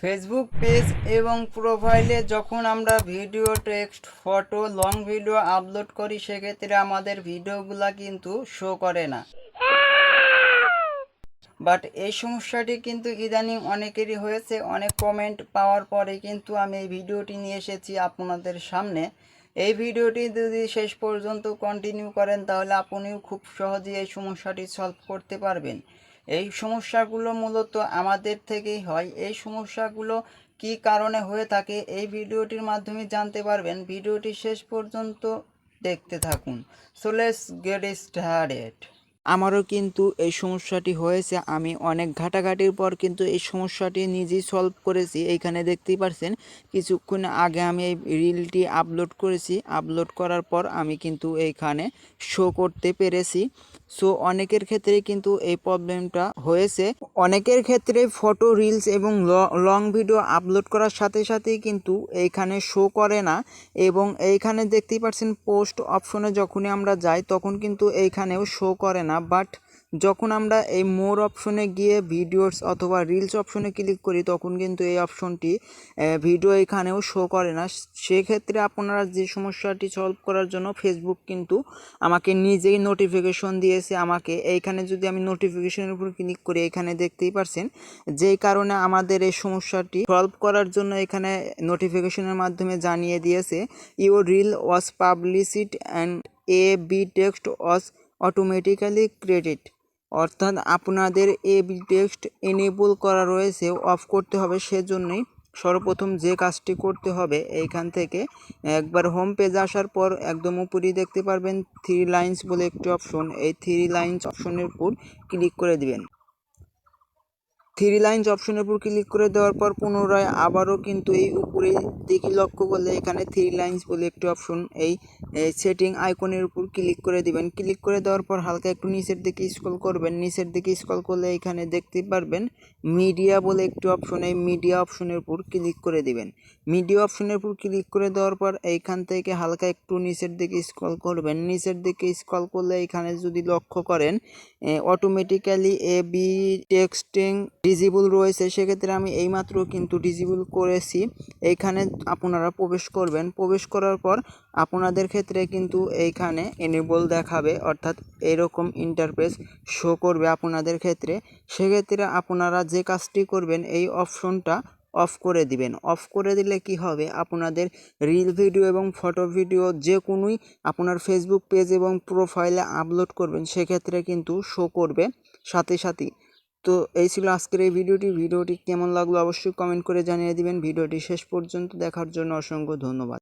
Facebook page এবং প্রোফাইলে যখন আমরা video text photo long video upload করি, সেক্ষেত্রে আমাদের ভিডিওগুলা কিন্তু শো করে না। বাট এই সমস্যাটি কিন্তু ইদানিং অনেকেরই হয়েছে। অনেক কমেন্ট পাওয়ার পরে কিন্তু আমি এই ভিডিওটি নিয়ে এসেছি আপনাদের সামনে। এই ভিডিওটি যদি শেষ পর্যন্ত কন্টিনিউ করেন, তাহলে আপনিও খুব সহজেই এই সমস্যাটি সলভ করতে পারবেন। এই সমস্যাগুলো মূলত আমাদের থেকেই হয়। এই সমস্যাগুলো কী কারণে হয়ে থাকে এই ভিডিওটির মাধ্যমে জানতে পারবেন। ভিডিওটি শেষ পর্যন্ত দেখতে থাকুন। সো লেটস গেট স্টার্টেড আমারও কিন্তু এই সমস্যাটি হয়েছে। আমি অনেক ঘাটাঘাটির পর কিন্তু এই সমস্যাটি নিজেই সলভ করেছি। এইখানে দেখতেই পারছেন, কিছুক্ষণ আগে আমি এই রিলটি আপলোড করেছি। আপলোড করার পর আমি কিন্তু এইখানে শো করতে পেরেছি। সো অনেকের ক্ষেত্রে কিন্তু এই প্রবলেমটা হয়েছে। অনেকের ক্ষেত্রে ফটো রিলস এবং লং ভিডিও আপলোড করার সাথে সাথেই কিন্তু এইখানে শো করে না। এবং এইখানে দেখতেই পাচ্ছেন পোস্ট অপশনে যখনই আমরা যাই, তখন কিন্তু এইখানেও শো করে না। বাট যখন আমরা এই মোর অপশনে গিয়ে ভিডিওস অথবা রিলস অপশনে ক্লিক করি, তখন কিন্তু এই অপশনটি ভিডিও এখানেও শো করে না। সেক্ষেত্রে আপনারা যে সমস্যাটি সলভ করার জন্য ফেসবুক কিন্তু আমাকে নিজেই নোটিফিকেশন দিয়েছে আমাকে। এইখানে যদি আমি নোটিফিকেশনের উপর ক্লিক করি, এখানে দেখতেই পারছেন যেই কারণে আমাদের এই সমস্যাটি সলভ করার জন্য এখানে নোটিফিকেশনের মাধ্যমে জানিয়ে দিয়েছে your reel was publicised and A B text was automatically credit অর্থাৎ আপনাদের এ বি টেক্সট এনেবল করা রয়েছে অফ করতে হবে সেজন্যই সর্বপ্রথম যে কাজটি করতে হবে, এইখান থেকে একবার হোম পেজ আসার পর একদম উপরেই দেখতে পারবেন থ্রি লাইন্স বলে একটি অপশন এই থ্রি লাইন্স অপশনের উপর ক্লিক করে দিবেন। থ্রি লাইনস অপশনের উপর ক্লিক করে দেওয়ার পর পুনরায় আবারও কিন্তু এই উপরে দেখি লক্ষ্য করলে এখানে থ্রি লাইন্স বলে একটি অপশন এই সেটিং আইকনের উপর ক্লিক করে দিবেন। ক্লিক করে দেওয়ার পর হালকা একটু নিচের দিকে স্ক্রল করবেন। নিচের দিকে স্ক্রল করলে এখানে দেখতে পারবেন মিডিয়া বলে একটি অপশন, এই মিডিয়া অপশনের উপর ক্লিক করে দিবেন। মিডিয়া অপশনের উপর ক্লিক করে দেওয়ার পর এইখান থেকে হালকা একটু নিচের দিকে স্ক্রল করবেন। নিচের দিকে স্ক্রল করলে এখানে যদি লক্ষ্য করেন automatically A B texting disable রয়েছে, সেক্ষেত্রে আমি এইমাত্র কিন্তু ডিজিবল করেছি। এইখানে আপনারা প্রবেশ করবেন। প্রবেশ করার পর আপনাদের ক্ষেত্রে কিন্তু এইখানে এনেবল দেখাবে, অর্থাৎ এরকম ইন্টারফেস শো করবে আপনাদের ক্ষেত্রে। সেক্ষেত্রে আপনারা যে কাজটি করবেন, এই অপশনটা অফ করে দিবেন। অফ করে দিলে কি হবে? আপনাদের রিল ভিডিও এবং ফটো ভিডিও যে কোনোই আপনার ফেসবুক পেজ এবং প্রোফাইলে আপলোড করবেন, সেক্ষেত্রে কিন্তু শো করবে সাথে সাথেই। তো এই ছিল আজকের এই ভিডিওটি। ভিডিওটি কেমন লাগল অবশ্যই কমেন্ট করে জানিয়ে দিবেন। ভিডিওটি শেষ পর্যন্ত দেখার জন্য অসংখ্য ধন্যবাদ।